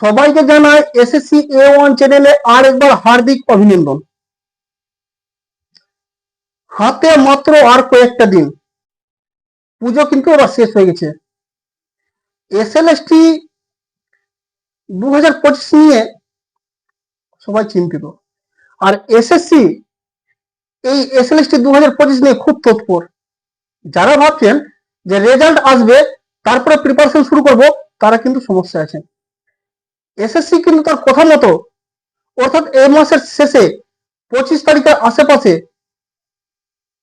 সবাইকে জানাই এসএসসি এ ওয়ান চ্যানেলে আর একবার হার্দিক অভিনন্দন। হাতে মাত্র আর কয়েকটা দিন। পুজো কিন্তু ওরা শেষ হয়ে গেছে। এসএলএসটি দু হাজার পঁচিশ নিয়ে সবাই চিন্তিত। আর এসএসসি এই এসএলএসটি দু হাজার পঁচিশ নিয়ে খুব তৎপর। যারা ভাবছেন যে রেজাল্ট আসবে, তারপরে প্রিপারেশন শুরু করব, তারা কিন্তু সমস্যা আছে এসএসসি কিন্তু তার কথা মতো, অর্থাৎ এই মাসের শেষে পঁচিশ তারিখের আশেপাশে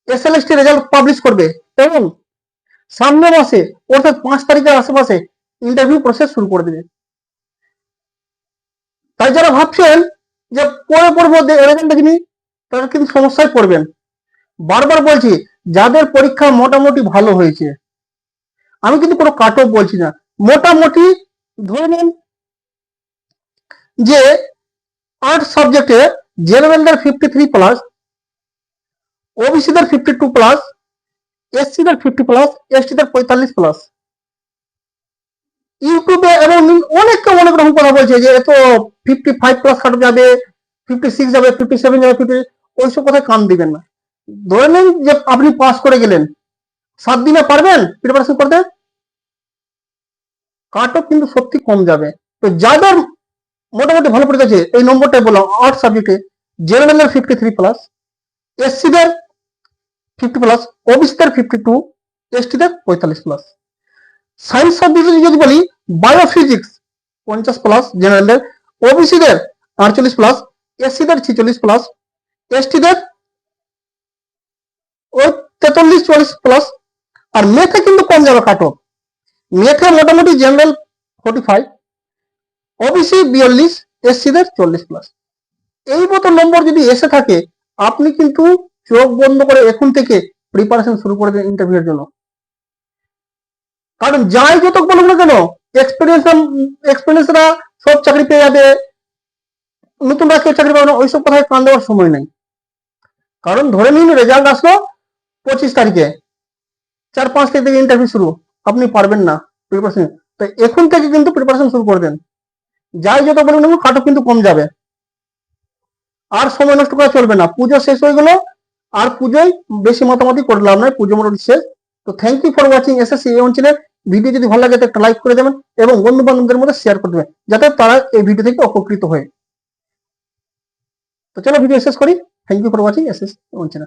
এসএলএসটি রেজাল্ট পাবলিশ করবে। এবং সামনের মাসে, অর্থাৎ পাঁচ তারিখের আশেপাশে ইন্টারভিউ প্রসেস শুরু করে দেবে। তাই যারা ভাবছেন যে পরে পড়ব রেজাল্ট দেখিনি তারা কিন্তু সমস্যায় পড়বেন। বারবার বলছি, যাদের পরীক্ষা মোটামুটি ভালো হয়েছে, আমি কিন্তু কোনো কাট অফ বলছি না। মোটামুটি ধরে নিন যে আর্ট সাবজেক্টে জেনারেলদের ফিফটি থ্রি প্লাস ওবিসিদের ফিফটি টু প্লাস এসসিদের ফিফটি প্লাস এসটিদের পঁয়তাল্লিশ প্লাস ইউটিউবে এবং অনেককে অনেক রকম কথা বলছে যে এত ফিফটি ফাইভ প্লাস কাট যাবে ফিফটি সিক্স যাবে ফিফটি সেভেন যাবে ফিফটি ওইসব কথায় কান দিবেন না। ধরে নিন যে আপনি পাস করে গেলেন, সাত দিনে পারবেন প্রিপারেশন করতে? কাট কিন্তু সত্যি কম যাবে। তো যাদের মোটামুটি ভালো পড়ে গেছে এই নম্বরটাই বললাম আর্ট সাবজেক্টে জেনারেলের ফিফটি থ্রি প্লাস এসসিদের ফিফটি প্লাস ওবিসিদের ফিফটি টু এসটিদের পঁয়তাল্লিশ প্লাস সায়েন্স সাবজেক্টে যদি বলি বায়োফিজিক্স পঞ্চাশ প্লাস জেনারেলের ওবিসিদের আটচল্লিশ প্লাস এসসিদের ছিচল্লিশ প্লাস এসটিদের ওই তেতাল্লিশ চল্লিশ প্লাস আর মেথে কিন্তু কম যাবে কাট অফ মেথে মোটামুটি জেনারেল ফোর্টি ফাইভ ওবিসি বিয়াল্লিশ এসসিদের চল্লিশ প্লাস এই মতো নম্বর যদি এসে থাকে, আপনি কিন্তু চোখ বন্ধ করে এখন থেকে প্রিপারেশন শুরু করে দেন ইন্টারভিউর জন্য। কারণ যাই যত বলুক না কেন এক্সপিরিয়েন্স এক্সপিরিয়েন্সরা সব চাকরি পেয়ে যাবে। নতুনরা কেউ চাকরি পাবে না, ওইসব কথায় কান দেওয়ার সময় নেই। কারণ ধরে নিন রেজাল্ট আসলো পঁচিশ তারিখে। চার পাঁচ তারিখ থেকে ইন্টারভিউ শুরু। আপনি পারবেন না প্রিপারেশন তো এখন থেকে কিন্তু প্রিপারেশন শুরু করে দেন। যাই যত বলুন না কাটো কিন্তু কম যাবে। আর সময় নষ্ট করা চলবে না। পুজো শেষ হয়ে গেল, আর পুজোয় বেশি মতামতি করে লাভ নয় পুজো মোটামুটি শেষ। তো thank you for watching S S এই অঞ্চলের ভিডিও যদি ভালো লাগে, তো একটা লাইক করে দেবেন এবং বন্ধু বান্ধবদের মধ্যে শেয়ার করে দেবেন, যাতে তারা এই ভিডিও থেকে উপকৃত হয়। তো চলো ভিডিও শেষ করি। Thank you for watching S S অঞ্চল